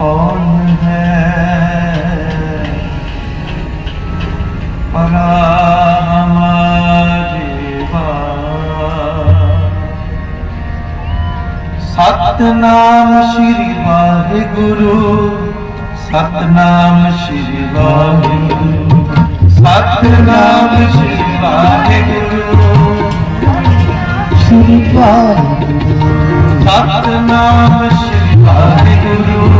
ਕੌਣ ਹੈ? ਸਤਨਾਮ ਸ਼੍ਰੀ ਵਾਹਿਗੁਰੂ ਸਤਨਾਮ ਸ਼੍ਰੀ ਵਾਹਿਗੁਰੂ ਸਤਨਾਮ ਸ਼੍ਰੀ ਵਾਹਿਗੁਰੂ। ਸ਼੍ਰੀ ਵਾਹਿਗੁਰੂ। ਸਤਨਾਮ ਸ਼੍ਰੀ ਵਾਹਿਗੁਰੂ।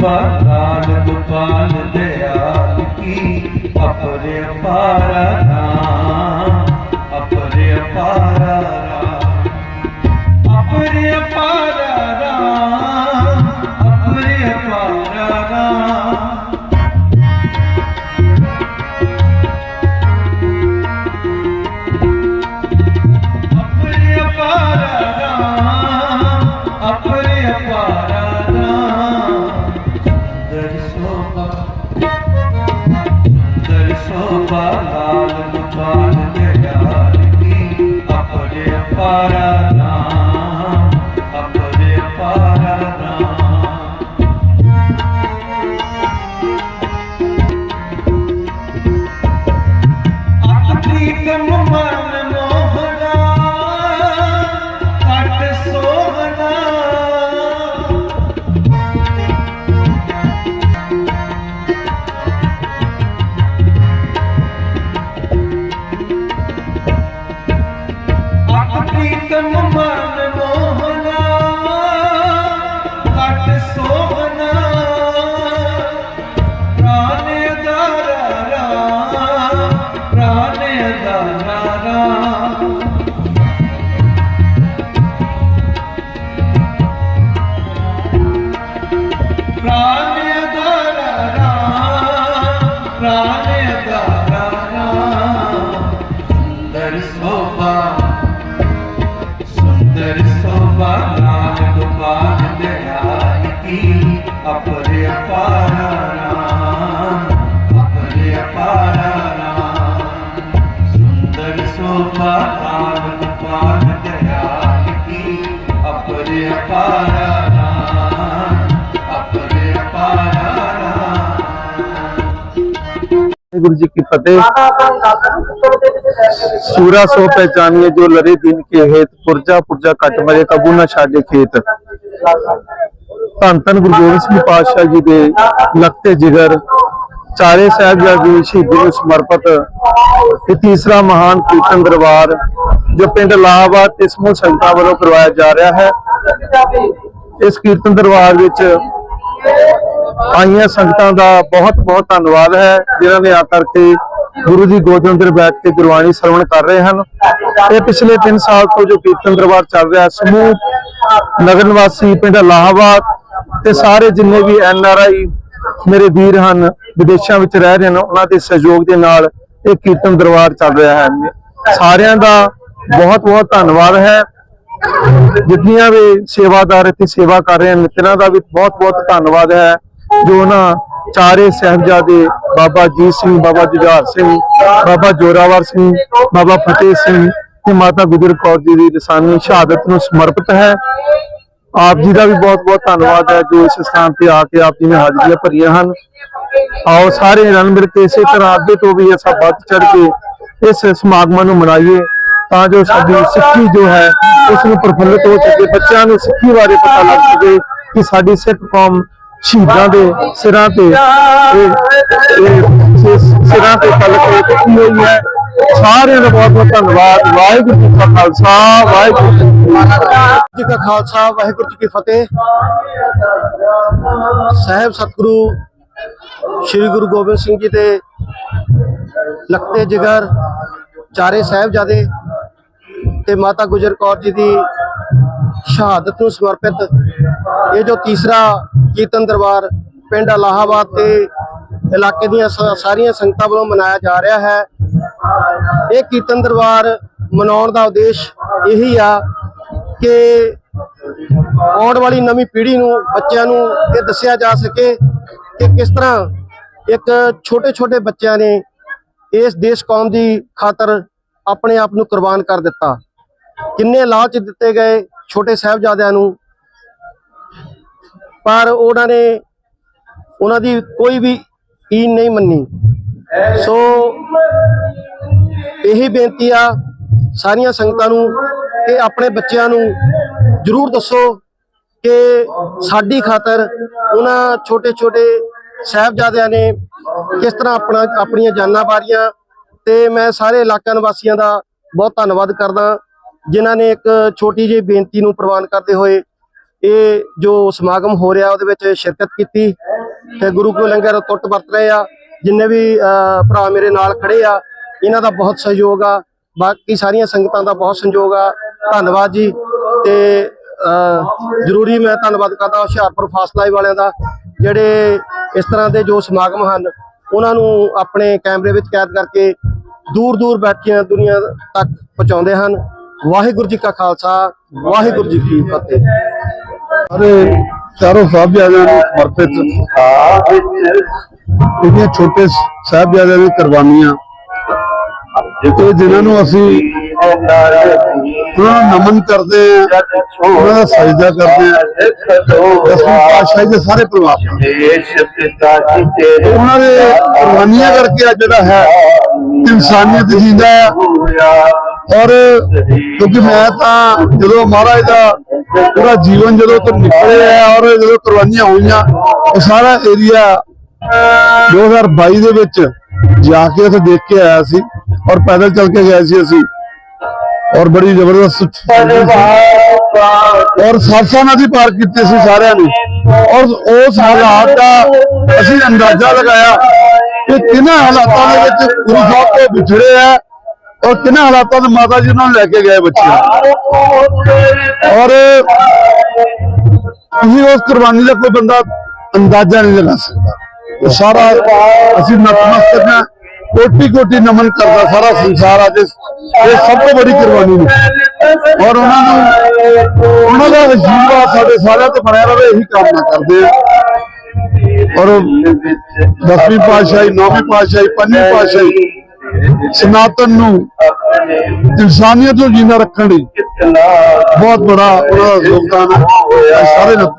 ਸੁੰਦਰ ਸੋਭਾ ਲਾਲ ਗੋਪਾਲ ਦਇਆਲ ਕੀ ਅਪਰੇ ਅਪਾਰਾ ਨਾਮ ਅਪਰੇ ਅਪਾਰਾ ਸੋਭਾ ਲਾਲ ਦੁਕਾਨ ਦੇ ਯਾਰ ਆਪਣੇ ਪਾਰਾ ಮುಂದೆ गुरु जी की फतेह सूरा सो पहचानिए जो लरे दिन के हेत पुरजा पुरजा कट मरे कबू ना छाड़े खेत ਧੰਨ ਧੰਨ ਗੁਰੂ ਗੋਬਿੰਦ ਸਿੰਘ ਪਾਤਸ਼ਾਹ ਜੀ ਦੇ ਲਖਤੇ ਜਿਗਰ ਚਾਰੇ ਸਾਹਿਬਜ਼ਾਦੇ ਦੀ ਸ਼ਹੀਦੀ ਨੂੰ ਸਮਰਪਿਤ ਇਹ ਤੀਸਰਾ ਮਹਾਨ ਕੀਰਤਨ ਦਰਬਾਰ ਜੋ ਪਿੰਡ ਲਾਹਾਬਾਦ ਤੇ ਸਮੂਹ ਸੰਗਤਾਂ ਵੱਲੋਂ ਕਰਵਾਇਆ ਜਾ ਰਿਹਾ ਹੈ ਇਸ ਕੀਰਤਨ ਦਰਬਾਰ ਵਿੱਚ ਆਈਆਂ ਸੰਗਤਾਂ ਦਾ ਬਹੁਤ ਬਹੁਤ ਧੰਨਵਾਦ ਹੈ, ਜਿਨ੍ਹਾਂ ਨੇ ਆ ਕਰਕੇ ਗੁਰੂ ਦੀ ਗੋਦ ਅੰਦਰ ਬੈਠ ਕੇ ਗੁਰਬਾਣੀ ਸਰਵਣ ਕਰ ਰਹੇ ਹਨ। ਇਹ ਪਿਛਲੇ 3 ਸਾਲ ਤੋਂ ਜੋ ਕੀਰਤਨ ਦਰਬਾਰ ਚੱਲ ਰਿਹਾ, ਸਮੂਹ, ਨਗਰ ਨਿਵਾਸੀ, ਪਿੰਡ ਲਾਹਾਬਾਦ ਤੇ ਸਾਰੇ ਜਿੰਨੇ ਵੀ ਐਨ ਆਰ ਆਈ ਮੇਰੇ ਵੀਰ ਹਨ, ਵਿਦੇਸ਼ਾਂ ਵਿੱਚ ਰਹਿ ਰਹੇ ਹਨ, ਉਹਨਾਂ ਦੇ ਸਹਿਯੋਗ ਦੇ ਨਾਲ ਇਹ ਕੀਰਤਨ ਦਰਬਾਰ ਚੱਲ ਰਿਹਾ ਹੈ। ਸਾਰਿਆਂ ਦਾ ਬਹੁਤ ਬਹੁਤ ਧੰਨਵਾਦ ਹੈ। ਜਿੰਨੀਆਂ ਵੀ ਸੇਵਾਦਾਰ ਇੱਥੇ ਸੇਵਾ ਕਰ ਰਹੇ ਹਨ, ਤਿਨਾਂ ਦਾ ਵੀ ਬਹੁਤ-ਬਹੁਤ ਧੰਨਵਾਦ ਹੈ। ਜੋ ਨਾ ਚਾਰੇ ਸਹਿਬਜ਼ਾਦੇ ਬਾਬਾ ਜੀਤ ਸਿੰਘ, ਬਾਬਾ ਜੁਝਾਰ ਸਿੰਘ, ਬਾਬਾ ਜੋਰਾਵਰ ਸਿੰਘ, ਬਾਬਾ ਫਤਿਹ ਸਿੰਘ ਤੇ ਮਾਤਾ ਗੁਜਰ ਕੌਰ ਜੀ ਦੀ ਲਸਾਨੀ ਸ਼ਹਾਦਤ ਨੂੰ ਸਮਰਪਿਤ ਹੈ। ਆਪ ਜੀ ਦਾ ਵੀ ਬਹੁਤ-ਬਹੁਤ ਧੰਨਵਾਦ ਹੈ ਜੋ ਇਸ ਸਥਾਨ ਤੇ ਆ ਕੇ ਆਪ ਜੀ ਨੇ ਹਾਜ਼ਰੀਆਂ ਭਰੀਆਂ ਹਨ। ਆਓ ਸਾਰੇ ਰਲ ਮਿਲ ਕੇ ਇਸੇ ਤਰ੍ਹਾਂ ਅੱਗੇ ਤੋਂ ਵੀ ਅਸਾਂ ਵੱਧ ਚੜ ਕੇ ਇਸ ਸਮਾਗਮਾਂ ਨੂੰ ਮਨਾਈਏ ਤਾਂ ਜੋ ਸਾਡੀ ਸਿੱਖੀ ਜੋ ਹੈ ਉਸ ਨੂੰ ਪ੍ਰਫੁੱਲਤ ਹੋ ਸਕੇ। ਬੱਚਿਆਂ ਨੂੰ ਸਿੱਖੀ ਬਾਰੇ ਪਤਾ ਲੱਗ ਸਕੇ ਕਿ ਸਾਡੀ ਸਿੱਖ ਕੌਮ ਸ਼ਹੀਦਾਂ ਦੇ ਸਿਰਾਂ ਤੇ ਇਹ- ਸਿਰਾਂ ਤੇ ਪਲ ਕੇ ਹੋਈ ਹੈ। ਸਾਰਿਆਂ ਦਾ ਬਹੁਤ ਬਹੁਤ ਧੰਨਵਾਦ। ਵਾਹਿਗੁਰੂ ਜੀ ਕਾ ਖਾਲਸਾ, ਵਾਹਿਗੁਰੂ ਜੀ ਕੀ ਫਤਿਹ। ਕਾ ਖਾਲਸਾ, ਵਾਹਿਗੁਰੂ ਜੀ ਕੀ ਫਤਿਹ। ਸਾਹਿਬ ਸਤਿਗੁਰੂ ਸ੍ਰੀ ਗੁਰੂ ਗੋਬਿੰਦ ਸਿੰਘ ਜੀ ਦੇ ਲਖਤੇ ਜਿਗਰ ਚਾਰੇ ਸਾਹਿਬਜ਼ਾਦੇ ਤੇ ਮਾਤਾ ਗੁਜਰ ਕੌਰ ਜੀ ਦੀ ਸ਼ਹਾਦਤ ਨੂੰ ਸਮਰਪਿਤ ਇਹ ਜੋ ਤੀਸਰਾ ਕੀਰਤਨ ਦਰਬਾਰ ਪਿੰਡ ਇਲਾਹਾਬਾਦ ਤੇ ਇਲਾਕੇ ਦੀਆਂ ਸਾਰੀਆਂ ਸੰਗਤਾਂ ਵੱਲੋਂ ਮਨਾਇਆ ਜਾ ਰਿਹਾ ਹੈ, ਇਹ ਕੀਰਤਨ ਦਰਬਾਰ ਮਨਾਉਣ ਦਾ ਉਦੇਸ਼ ਇਹੀ ਆ ਕਿ ਆਉਣ ਵਾਲੀ ਨਵੀਂ ਪੀੜ੍ਹੀ ਨੂੰ, ਬੱਚਿਆਂ ਨੂੰ ਇਹ ਦੱਸਿਆ ਜਾ ਸਕੇ ਕਿ ਕਿਸ ਤਰ੍ਹਾਂ ਇੱਕ ਛੋਟੇ ਛੋਟੇ ਬੱਚਿਆਂ ਨੇ ਇਸ ਦੇਸ਼ ਕੌਮ ਦੀ ਖਾਤਰ ਆਪਣੇ ਆਪ ਨੂੰ ਕੁਰਬਾਨ ਕਰ ਦਿੱਤਾ। ਕਿੰਨੇ ਲਾਲਚ ਦਿੱਤੇ ਗਏ ਛੋਟੇ ਸਾਹਿਬਜ਼ਾਦਿਆਂ ਨੂੰ। ਪਰ ਉਹਨਾਂ ਨੇ, ਉਹਨਾਂ ਦੀ ਕੋਈ ਵੀ ਈਨ ਨਹੀਂ ਮੰਨੀ। ਸੋ ਇਹੀ ਬੇਨਤੀ ਆ ਸਾਰੀਆਂ ਸੰਗਤਾਂ ਨੂੰ ਕਿ ਆਪਣੇ ਬੱਚਿਆਂ ਨੂੰ ਜਰੂਰ ਦੱਸੋ ਕਿ ਸਾਡੀ ਖਾਤਰ ਉਹਨਾਂ ਛੋਟੇ ਛੋਟੇ ਸਾਹਿਬਜ਼ਾਦਿਆਂ ਨੇ ਕਿਸ ਤਰ੍ਹਾਂ ਆਪਣਾ ਆਪਣੀਆਂ ਜਾਨਾਂ ਵਾਰੀਆਂ। ਤੇ ਮੈਂ ਸਾਰੇ ਇਲਾਕਾ ਨਿਵਾਸੀਆਂ ਦਾ ਬਹੁਤ ਧੰਨਵਾਦ ਕਰਦਾ। ਜਿਨ੍ਹਾਂ ਨੇ ਇੱਕ ਛੋਟੀ ਜਿਹੀ ਬੇਨਤੀ ਨੂੰ ਪ੍ਰਵਾਨ ਕਰਦੇ ਹੋਏ ਇਹ ਜੋ ਸਮਾਗਮ ਹੋ ਰਿਹਾ ਉਹਦੇ ਵਿੱਚ ਸ਼ਿਰਕਤ ਕੀਤੀ ਤੇ ਗੁਰੂ ਕੋ ਲੰਗਰ ਟੁੱਟ ਵਰਤ ਰਹੇ ਆ, ਜਿੰਨੇ ਵੀ ਭਰਾ ਮੇਰੇ ਨਾਲ ਖੜੇ ਆ, ਇਹਨਾਂ ਦਾ ਬਹੁਤ ਸਹਿਯੋਗ ਆ, ਬਾਕੀ ਸਾਰੀਆਂ ਸੰਗਤਾਂ ਦਾ ਬਹੁਤ ਸਹਿਯੋਗ ਆ, ਧੰਨਵਾਦ ਜੀ ਤੇ ਜ਼ਰੂਰੀ ਮੈਂ ਧੰਨਵਾਦ ਕਰਦਾ ਹੁਸ਼ਿਆਰਪੁਰ ਫਾਸਟ ਲਾਈਵ ਵਾਲਿਆਂ ਦਾ, ਜਿਹੜੇ ਇਸ ਤਰ੍ਹਾਂ ਦੇ ਜੋ ਸਮਾਗਮ ਹਨ, ਉਹਨਾਂ ਨੂੰ ਆਪਣੇ ਕੈਮਰੇ ਵਿੱਚ ਕੈਦ ਕਰਕੇ ਦੂਰ ਦੂਰ ਬੈਠੀਆਂ ਦੁਨੀਆ ਤੱਕ ਪਹੁੰਚਾਉਂਦੇ ਹਨ। ਵਾਹਿਗੁਰੂ ਜੀ ਕਾ ਖਾਲਸਾ, ਵਾਹਿਗੁਰੂ ਜੀ ਕੀ ਫਤਿਹ। ਸਾਰੇ ਚਾਰੋਂ ਸਾਹਿਬਜ਼ਾਦਿਆਂ ਨੂੰ ਸਮਰਪਿਤ ਇਹਦੀਆਂ ਛੋਟੇ ਸਾਹਿਬਜ਼ਾਦਿਆਂ ਦੀ ਕੁਰਬਾਨੀਆਂ ਤੇ ਜਿਨ੍ਹਾਂ ਨੂੰ ਅਸੀਂ ਉਹਨਾਂ ਨਮਨ ਕਰਦੇ ਆ ਉਹਨਾਂ ਦਾ ਸਜਦਾ ਕਰਦੇ ਆ ਦਸਵੀਂ ਪਾਤਸ਼ਾਹੀ ਦੇ ਸਾਰੇ ਪਰਿਵਾਰ ਉਹਨਾਂ ਦੇ ਕੁਰਬਾਨੀਆਂ ਕਰਕੇ ਅੱਜ ਜਿਹੜਾ ਹੈ, ਇਨਸਾਨੀਅਤ ਜਿੰਦਾ ਹੈ। ਔਰ ਕਿਉਂਕਿ ਮੈਂ ਤਾਂ ਜਦੋਂ ਮਹਾਰਾਜ ਦਾ ਪੂਰਾ ਜੀਵਨ ਜਦੋਂ ਤੋਂ ਨਿਕਲਿਆ ਔਰ ਜਦੋਂ ਕੁਰਬਾਨੀਆਂ ਹੋਈਆਂ ਉਹ ਸਾਰਾ ਏਰੀਆ 2022 ਦੇ ਵਿੱਚ ਜਾ ਕੇ ਉੱਥੇ ਦੇਖ ਕੇ ਆਇਆ ਸੀ ਔਰ ਪੈਦਲ ਚੱਲ ਕੇ ਗਏ ਸੀ ਅਸੀਂ। ਔਰ ਬੜੀ ਜ਼ਬਰਦਸਤ ਔਰ ਸਰਸਾ ਨਦੀ ਪਾਰ ਕੀਤੀ ਸੀ ਸਾਰਿਆਂ ਨੇ। ਔਰ ਉਸ ਹਾਲਾਤ ਦਾ ਅਸੀਂ ਅੰਦਾਜ਼ਾ ਲਗਾਇਆ ਕਿ ਕਿੰਨਾ ਹਾਲਾਤਾਂ ਦੇ ਵਿੱਚ ਗੁਰੂ ਸਾਹਿਬ ਤੋਂ ਵਿਛੜੇ ਆ। ਔਰ ਕਿੰਨਾ ਹਾਲਾਤਾਂ ਦੇ ਮਾਤਾ ਜੀ ਉਹਨਾਂ ਨੂੰ ਲੈ ਕੇ ਗਏ ਬੱਚੇ। ਔਰ ਤੁਸੀਂ ਉਸ ਕੁਰਬਾਨੀ ਦਾ ਕੋਈ ਬੰਦਾ ਅੰਦਾਜ਼ਾ ਨਹੀਂ ਲਗਾ ਸਕਦਾ। ਉਹ ਸਾਰਾ ਅਸੀਂ ਨਤਮਸਤਕ ਹਾਂ ਕੋਟੀ ਕੋਟੀ ਨਮਨ ਕਰਦਾ ਸਾਰਾ ਸੰਸਾਰ ਅੱਜ ਇਹ ਸਭ ਤੋਂ ਬੜੀ ਕੁਰਬਾਨੀ ਨੇ ਔਰ ਉਹਨਾਂ ਨੂੰ ਉਹਨਾਂ ਦਾ ਆਸ਼ੀਰਵਾਦ ਸਾਡੇ ਸਾਰਿਆਂ ਤੇ ਬਣਿਆ ਰਹੇ, ਇਹੀ ਕਾਮਨਾ ਕਰਦੇ ਆ ਔਰ ਦਸਵੀਂ ਪਾਤਸ਼ਾਹੀ, ਨੌਵੀਂ ਪਾਤਸ਼ਾਹੀ, ਪੰਜਵੀਂ ਪਾਤਸ਼ਾਹੀ ਸਨਾਤਨ ਨੂੰ ਇਨਸਾਨੀਅਤ ਨੂੰ ਜਿੰਦਾ ਰੱਖਣ ਲਈ ਬਹੁਤ ਬੜਾ ਉਹਨਾਂ ਦਾ ਯੋਗਦਾਨ ਹੈ। ਸਾਰੇ ਲੋਕ